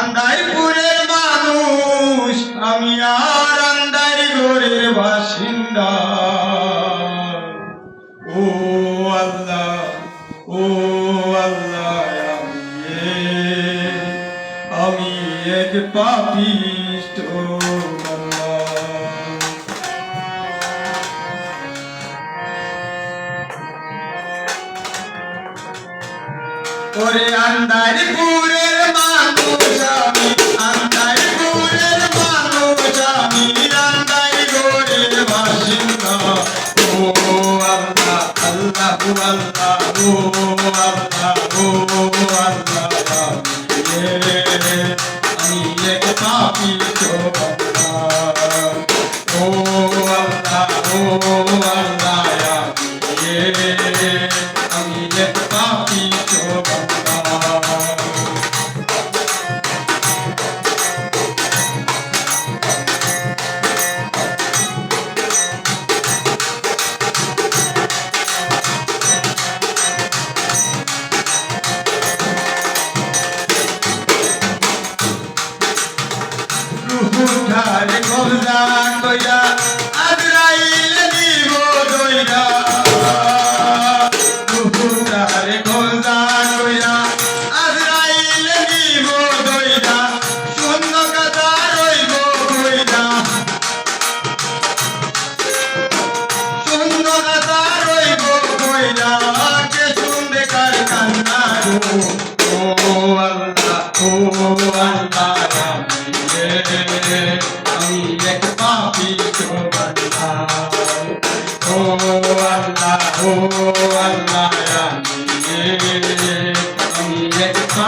আন্দাইপুরের মানুষ, আমি আর আন্দাই ঘরের বাসিন্দা। ও আল্লাহ ও আল্লাহ, আমি আমি এক পাপিষ্ট। ওরে আন্দার পুরের মানুষ আমি আন্দার পুরের মানুষ আমি আন্দার গোরের বাসিন্দা। ও আল্লাহ আল্লাহ আল্লাহ, ও আল্লাহ ও আল্লাহ।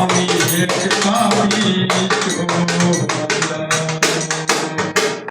আমি হেট পাবি তো